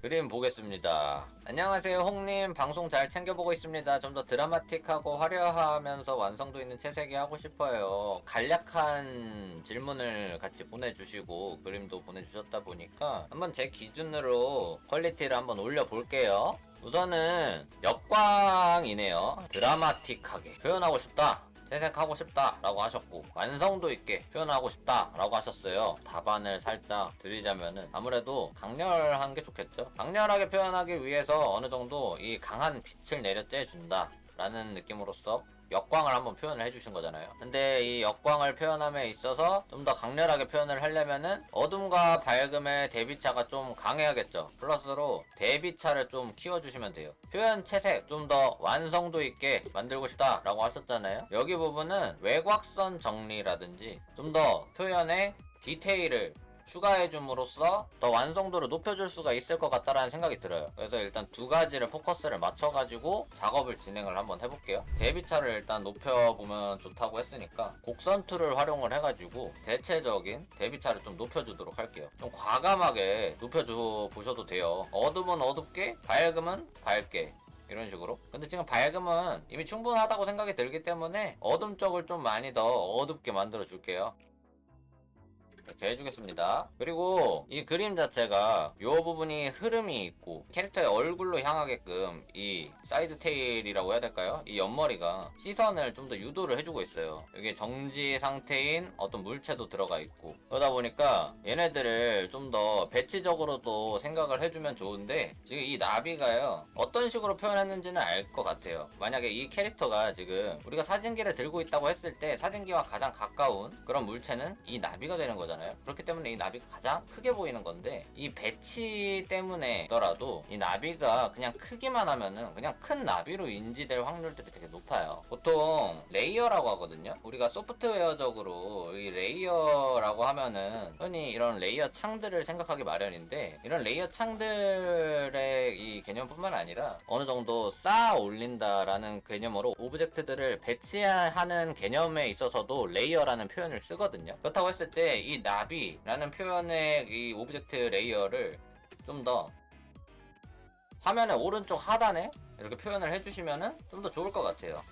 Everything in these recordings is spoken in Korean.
그림 보겠습니다. 안녕하세요, 홍님. 방송 잘 챙겨보고 있습니다. 좀 더 드라마틱하고 화려하면서 완성도 있는 채색이 하고 싶어요. 간략한 질문을 같이 보내주시고 그림도 보내주셨다 보니까 한번 제 기준으로 퀄리티를 한번 올려볼게요. 우선은 역광이네요. 드라마틱하게 표현하고 싶다. 채색하고 싶다라고 하셨고 완성도 있게 표현하고 싶다라고 하셨어요. 답안을 살짝 드리자면은 아무래도 강렬한 게 좋겠죠. 강렬하게 표현하기 위해서 어느 정도 이 강한 빛을 내려 쬐준다. 라는 느낌으로써 역광을 한번 표현을 해주신 거잖아요. 근데 이 역광을 표현함에 있어서 좀 더 강렬하게 표현을 하려면은 어둠과 밝음의 대비차가 좀 강해야겠죠. 플러스로 대비차를 좀 키워주시면 돼요. 표현 채색 좀 더 완성도 있게 만들고 싶다라고 하셨잖아요. 여기 부분은 외곽선 정리라든지 좀 더 표현의 디테일을 추가해줌으로써 더 완성도를 높여줄 수가 있을 것 같다라는 생각이 들어요. 그래서 일단 두 가지를 포커스를 맞춰가지고 작업을 진행을 한번 해볼게요. 대비차를 일단 높여보면 좋다고 했으니까 곡선 툴을 활용을 해가지고 대체적인 대비차를 좀 높여주도록 할게요. 좀 과감하게 높여줘 보셔도 돼요. 어둠은 어둡게, 밝음은 밝게. 이런 식으로. 근데 지금 밝음은 이미 충분하다고 생각이 들기 때문에 어둠 쪽을 좀 많이 더 어둡게 만들어 줄게요. 이렇게 해주겠습니다. 그리고 이 그림 자체가 이 부분이 흐름이 있고 캐릭터의 얼굴로 향하게끔 이 사이드 테일이라고 해야 될까요? 이 옆머리가 시선을 좀 더 유도를 해주고 있어요. 여기 정지 상태인 어떤 물체도 들어가 있고 그러다 보니까 얘네들을 좀 더 배치적으로도 생각을 해주면 좋은데 지금 이 나비가요 어떤 식으로 표현했는지는 알 것 같아요. 만약에 이 캐릭터가 지금 우리가 사진기를 들고 있다고 했을 때 사진기와 가장 가까운 그런 물체는 이 나비가 되는 거잖아요. 그렇기 때문에 이 나비가 가장 크게 보이는 건데 이 배치 때문에더라도 이 나비가 그냥 크기만 하면은 그냥 큰 나비로 인지될 확률들이 되게 높아요. 보통 레이어라고 하거든요. 우리가 소프트웨어적으로 이 레이어라고 하면은 흔히 이런 레이어 창들을 생각하기 마련인데 이런 레이어 창들의 이 개념뿐만 아니라 어느 정도 쌓아 올린다라는 개념으로 오브젝트들을 배치하는 개념에 있어서도 레이어라는 표현을 쓰거든요. 그렇다고 했을 때 이 나비라는 표현의 이 오브젝트 레이어를 좀 더 화면의 오른쪽 하단에 이렇게 표현을 해주시면은 좀 더 좋을 것 같아요.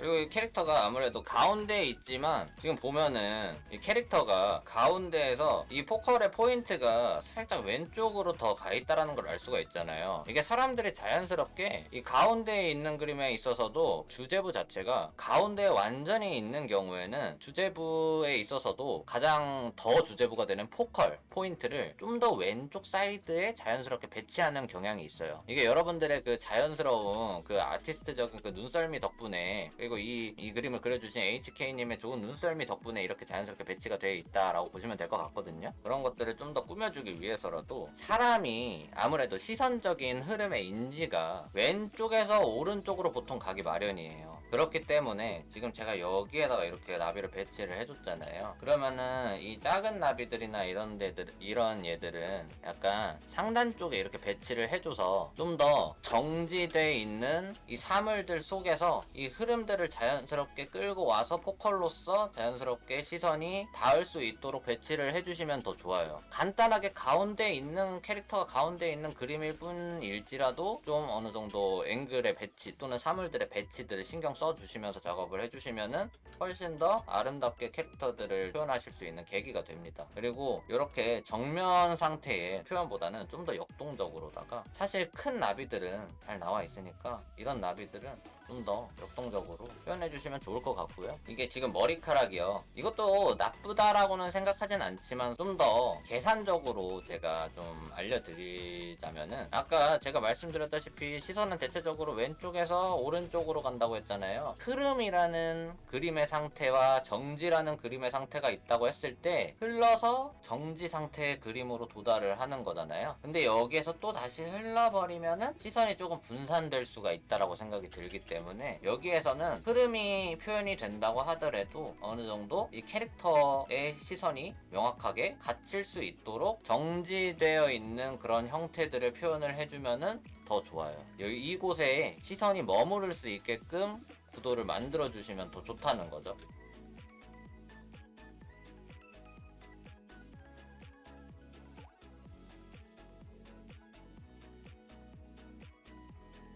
그리고 이 캐릭터가 아무래도 가운데에 있지만 지금 보면은 이 캐릭터가 가운데에서 이 포컬의 포인트가 살짝 왼쪽으로 더 가 있다라는 걸 알 수가 있잖아요. 이게 사람들이 자연스럽게 이 가운데에 있는 그림에 있어서도 주제부 자체가 가운데에 완전히 있는 경우에는 주제부에 있어서도 가장 더 주제부가 되는 포컬 포인트를 좀 더 왼쪽 사이드에 자연스럽게 배치하는 경향이 있어요. 이게 여러분들의 그 자연스러운 그 아티스트적인 그 눈썰미 덕분에 그리고 이, 이 그림을 그려주신 HK님의 좋은 눈썰미 덕분에 이렇게 자연스럽게 배치가 되어 있다라고 보시면 될 것 같거든요. 그런 것들을 좀 더 꾸며주기 위해서라도 사람이 아무래도 시선적인 흐름의 인지가 왼쪽에서 오른쪽으로 보통 가기 마련이에요. 그렇기 때문에 지금 제가 여기에다가 이렇게 나비를 배치를 해줬잖아요. 그러면은 이 작은 나비들이나 이런 데들, 이런 얘들은 약간 상단 쪽에 이렇게 배치를 해줘서 좀 더 정지돼 있는 이 사물들 속에서 이 흐름들을 자연스럽게 끌고 와서 포컬로서 자연스럽게 시선이 닿을 수 있도록 배치를 해주시면 더 좋아요. 간단하게 가운데 있는 캐릭터가 가운데 있는 그림일 뿐일지라도 좀 어느 정도 앵글의 배치 또는 사물들의 배치들을 신경 써주시면서 작업을 해주시면은 훨씬 더 아름답게 캐릭터들을 표현하실 수 있는 계기가 됩니다. 그리고 이렇게 정면 상태의 표현보다는 좀 더 역동적으로다가 사실 큰 나비들은 잘 나와 있으니까 이런 나비들은 좀 더 역동적으로 표현해 주시면 좋을 것 같고요. 이게 지금 머리카락이요. 이것도 나쁘다라고는 생각하진 않지만 좀 더 계산적으로 제가 좀 알려드리자면은 아까 제가 말씀드렸다시피 시선은 대체적으로 왼쪽에서 오른쪽으로 간다고 했잖아요. 흐름이라는 그림의 상태와 정지라는 그림의 상태가 있다고 했을 때 흘러서 정지 상태의 그림으로 도달을 하는 거잖아요. 근데 여기에서 또 다시 흘러버리면은 시선이 조금 분산될 수가 있다라고 생각이 들기 때문에 여기에서는 흐름이 표현이 된다고 하더라도 어느 정도 이 캐릭터의 시선이 명확하게 갇힐 수 있도록 정지되어 있는 그런 형태들을 표현을 해주면은 더 좋아요. 여기 이곳에 시선이 머무를 수 있게끔 구도를 만들어 주시면 더 좋다는 거죠.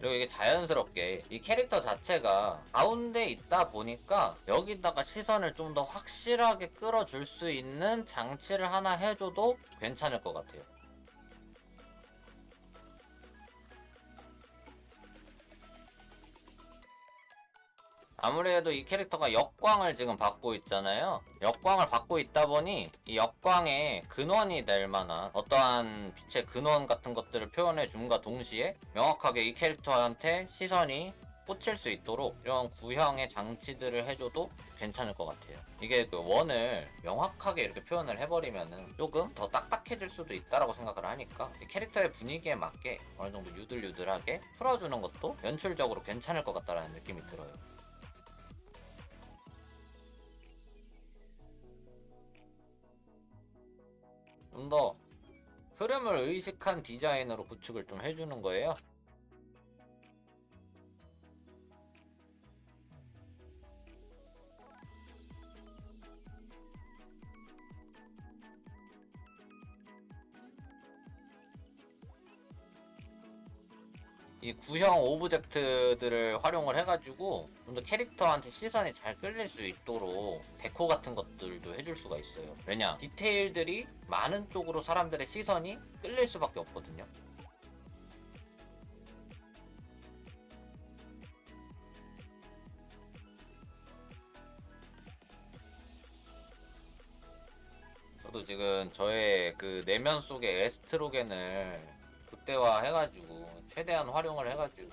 그리고 이게 자연스럽게 이 캐릭터 자체가 가운데 있다 보니까 여기다가 시선을 좀 더 확실하게 끌어줄 수 있는 장치를 하나 해줘도 괜찮을 것 같아요. 아무래도 이 캐릭터가 역광을 지금 받고 있잖아요. 역광을 받고 있다 보니 이 역광의 근원이 될 만한 어떠한 빛의 근원 같은 것들을 표현해 줌과 동시에 명확하게 이 캐릭터한테 시선이 꽂힐 수 있도록 이런 구형의 장치들을 해줘도 괜찮을 것 같아요. 이게 그 원을 명확하게 이렇게 표현을 해버리면은 조금 더 딱딱해질 수도 있다라고 생각을 하니까 이 캐릭터의 분위기에 맞게 어느 정도 유들유들하게 풀어주는 것도 연출적으로 괜찮을 것 같다라는 느낌이 들어요. 좀 더 흐름을 의식한 디자인으로 구축을 좀 해주는 거예요. 이 구형 오브젝트들을 활용을 해가지고 좀 더 캐릭터한테 시선이 잘 끌릴 수 있도록 데코 같은 것들도 해줄 수가 있어요. 왜냐? 디테일들이 많은 쪽으로 사람들의 시선이 끌릴 수밖에 없거든요. 저도 지금 저의 그 내면 속의 에스트로겐을 극대화 해가지고 최대한 활용을 해가지고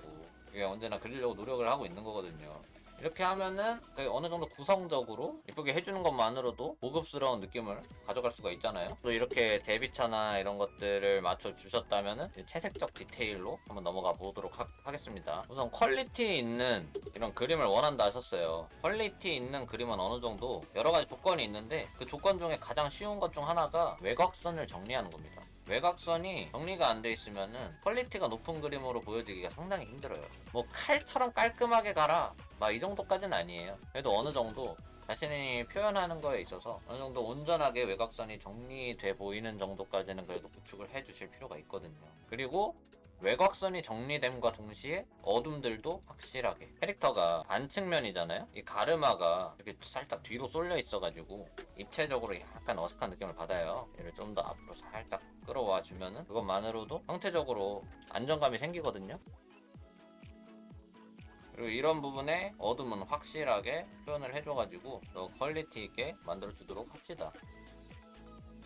이게 언제나 그리려고 노력을 하고 있는 거거든요. 이렇게 하면은 어느 정도 구성적으로 예쁘게 해주는 것만으로도 고급스러운 느낌을 가져갈 수가 있잖아요. 또 이렇게 데뷔차나 이런 것들을 맞춰 주셨다면은 채색적 디테일로 한번 넘어가 보도록 하, 겠습니다 우선 퀄리티 있는 이런 그림을 원한다 하셨어요. 퀄리티 있는 그림은 어느 정도 여러 가지 조건이 있는데 그 조건 중에 가장 쉬운 것 중 하나가 외곽선을 정리하는 겁니다. 외곽선이 정리가 안 돼 있으면은 퀄리티가 높은 그림으로 보여지기가 상당히 힘들어요. 뭐 칼처럼 깔끔하게 가라. 막 이 정도까지는 아니에요. 그래도 어느 정도 자신이 표현하는 거에 있어서 어느 정도 온전하게 외곽선이 정리돼 보이는 정도까지는 그래도 구축을 해 주실 필요가 있거든요. 그리고 외곽선이 정리됨과 동시에 어둠들도 확실하게. 캐릭터가 반측면이잖아요? 이 가르마가 이렇게 살짝 뒤로 쏠려 있어가지고 입체적으로 약간 어색한 느낌을 받아요. 얘를 좀 더 앞으로 살짝 끌어와 주면은 그것만으로도 형태적으로 안정감이 생기거든요. 그리고 이런 부분에 어둠은 확실하게 표현을 해줘가지고 더 퀄리티 있게 만들어주도록 합시다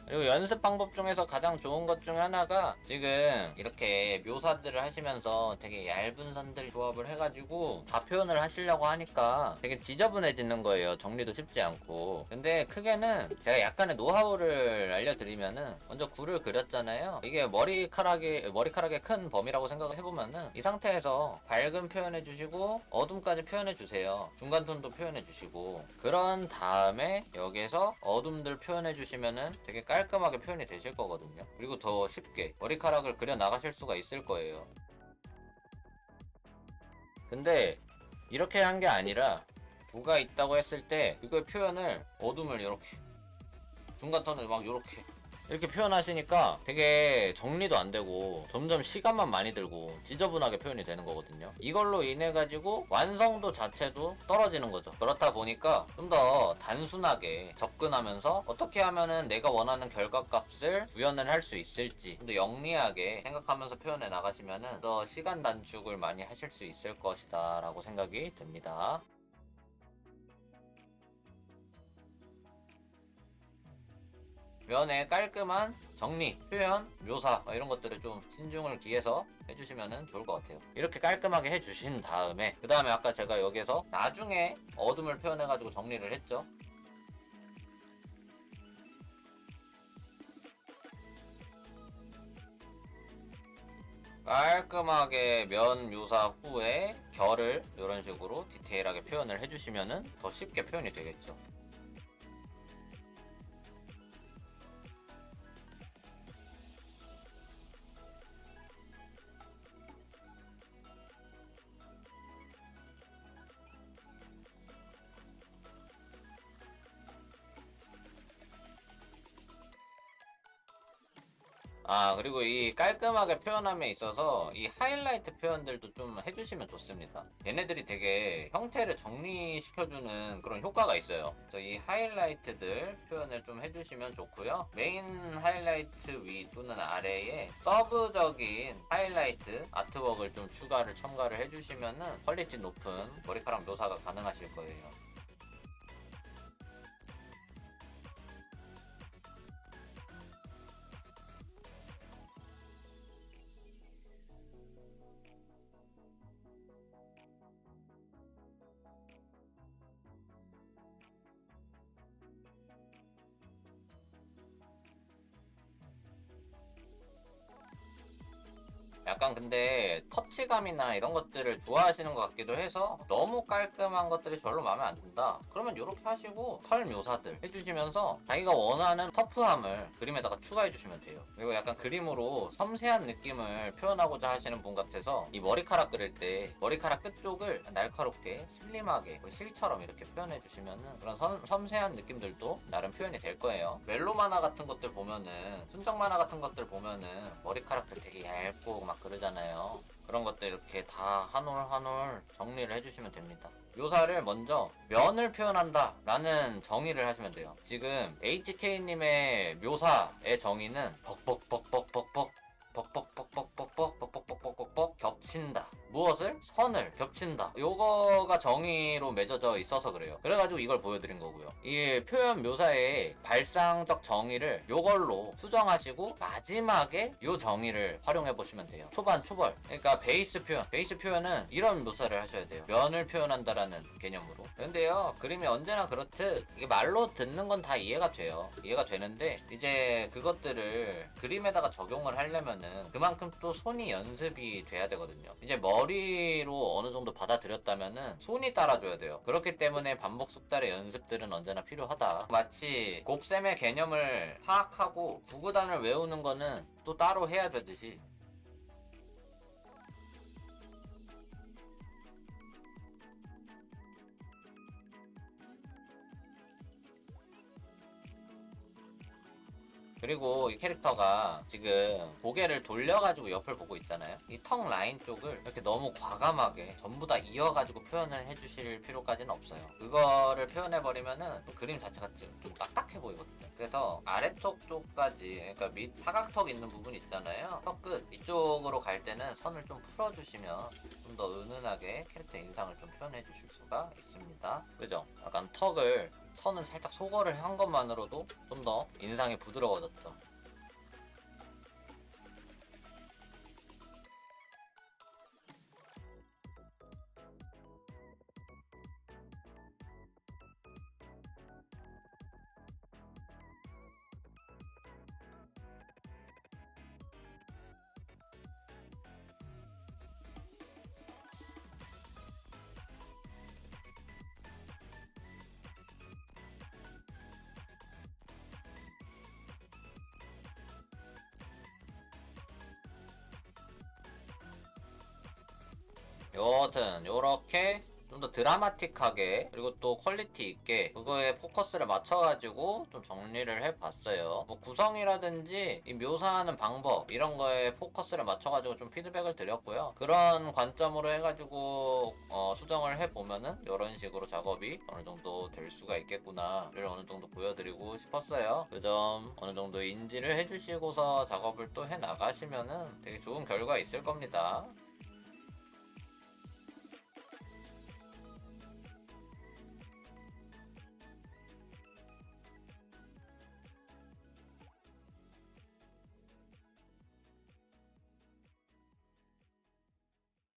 그리고 연습 방법 중에서 가장 좋은 것 중 하나가 지금 이렇게 묘사들을 하시면서 되게 얇은 선들 조합을 해가지고 다 표현을 하시려고 하니까 되게 지저분해지는 거예요. 정리도 쉽지 않고. 근데 크게는 제가 약간의 노하우를 알려드리면은 먼저 굴을 그렸잖아요. 이게 머리카락이 머리카락의 큰 범위라고 생각을 해보면은 이 상태에서 밝은 표현해 주시고 어둠까지 표현해 주세요. 중간 톤도 표현해 주시고 그런 다음에 여기에서 어둠들 표현해 주시면은 되게 깔 깔끔하게 표현이 되실 거거든요. 그리고 더 쉽게 머리카락을 그려 나가실 수가 있을 거예요. 근데 이렇게 한 게 아니라 구가 있다고 했을 때 이거의 표현을 어둠을 이렇게 중간 톤을 막 이렇게 이렇게 표현하시니까 되게 정리도 안 되고 점점 시간만 많이 들고 지저분하게 표현이 되는 거거든요. 이걸로 인해 가지고 완성도 자체도 떨어지는 거죠. 그렇다 보니까 좀 더 단순하게 접근하면서 어떻게 하면은 내가 원하는 결과값을 구현을 할 수 있을지 좀 더 영리하게 생각하면서 표현해 나가시면은 더 시간 단축을 많이 하실 수 있을 것이다 라고 생각이 듭니다. 면의 깔끔한 정리, 표현, 묘사 뭐 이런 것들을 좀 신중을 기해서 해주시면 좋을 것 같아요. 이렇게 깔끔하게 해주신 다음에 그 다음에 아까 제가 여기서 나중에 어둠을 표현해가지고 정리를 했죠. 깔끔하게 면 묘사 후에 결을 이런 식으로 디테일하게 표현을 해주시면 더 쉽게 표현이 되겠죠. 아 그리고 이 깔끔하게 표현함에 있어서 이 하이라이트 표현들도 좀 해주시면 좋습니다. 얘네들이 되게 형태를 정리시켜주는 그런 효과가 있어요. 그래서 이 하이라이트들 표현을 좀 해주시면 좋고요. 메인 하이라이트 위 또는 아래에 서브적인 하이라이트 아트웍을 좀 추가를 첨가를 해주시면은 퀄리티 높은 머리카락 묘사가 가능하실 거예요. 약간 근데 터치감이나 이런 것들을 좋아하시는 것 같기도 해서 너무 깔끔한 것들이 별로 마음에 안 든다. 그러면 이렇게 하시고 털 묘사들 해주시면서 자기가 원하는 터프함을 그림에다가 추가해 주시면 돼요. 그리고 약간 그림으로 섬세한 느낌을 표현하고자 하시는 분 같아서 이 머리카락 그릴 때 머리카락 끝쪽을 날카롭게 슬림하게 그 실처럼 이렇게 표현해 주시면은 그런 섬, 섬세한 느낌들도 나름 표현이 될 거예요. 멜로 만화 같은 것들 보면은 순정 만화 같은 것들 보면은 머리카락들 되게 얇고 막 그 러잖아요. 그런 것들 이렇게 다 한 올 한 올 정리를 해주시면 됩니다. 묘사를 먼저 면을 표현한다 라는 정의를 하시면 돼요. 지금 HK님의 묘사의 정의는 벅벅벅벅벅벅 벅벅벅벅벅벅벅벅벅벅벅 겹친다. 무엇을? 선을 겹친다. 요거가 정의로 맺어져 있어서 그래요. 그래가지고 이걸 보여드린 거고요. 이 표현 묘사의 발상적 정의를 요걸로 수정하시고 마지막에 요 정의를 활용해 보시면 돼요. 초반 초벌. 그러니까 베이스 표현. 베이스 표현은 이런 묘사를 하셔야 돼요. 면을 표현한다라는 개념으로. 근데요 그림이 언제나 그렇듯 이게 말로 듣는 건 다 이해가 돼요. 이해가 되는데 이제 그것들을 그림에다가 적용을 하려면은 그만큼 또 손이 연습이 돼야 되거든요. 이제 머리로 어느 정도 받아들였다면은 손이 따라줘야 돼요. 그렇기 때문에 반복 숙달의 연습들은 언제나 필요하다. 마치 곱셈의 개념을 파악하고 구구단을 외우는 거는 또 따로 해야 되듯이 그리고 이 캐릭터가 지금 고개를 돌려가지고 옆을 보고 있잖아요. 이 턱 라인 쪽을 이렇게 너무 과감하게 전부 다 이어가지고 표현을 해주실 필요까지는 없어요. 그거를 표현해버리면은 또 그림 자체가 좀, 좀 딱딱해 보이거든요. 그래서 아래턱 쪽까지, 그러니까 밑 사각턱 있는 부분 있잖아요. 턱 끝 이쪽으로 갈 때는 선을 좀 풀어주시면 좀 더 은은하게 캐릭터 인상을 좀 표현해 주실 수가 있습니다. 그죠? 약간 턱을 선을 살짝 소거를 한 것만으로도 좀 더 인상이 부드러워졌죠. 여하튼 요렇게 좀 더 드라마틱하게 그리고 또 퀄리티 있게 그거에 포커스를 맞춰가지고 좀 정리를 해봤어요. 뭐 구성이라든지 이 묘사하는 방법 이런 거에 포커스를 맞춰가지고 좀 피드백을 드렸고요. 그런 관점으로 해가지고 어, 수정을 해보면은 이런 식으로 작업이 어느 정도 될 수가 있겠구나를 어느 정도 보여드리고 싶었어요. 그 점 어느 정도 인지를 해주시고서 작업을 또 해 나가시면은 되게 좋은 결과 있을 겁니다.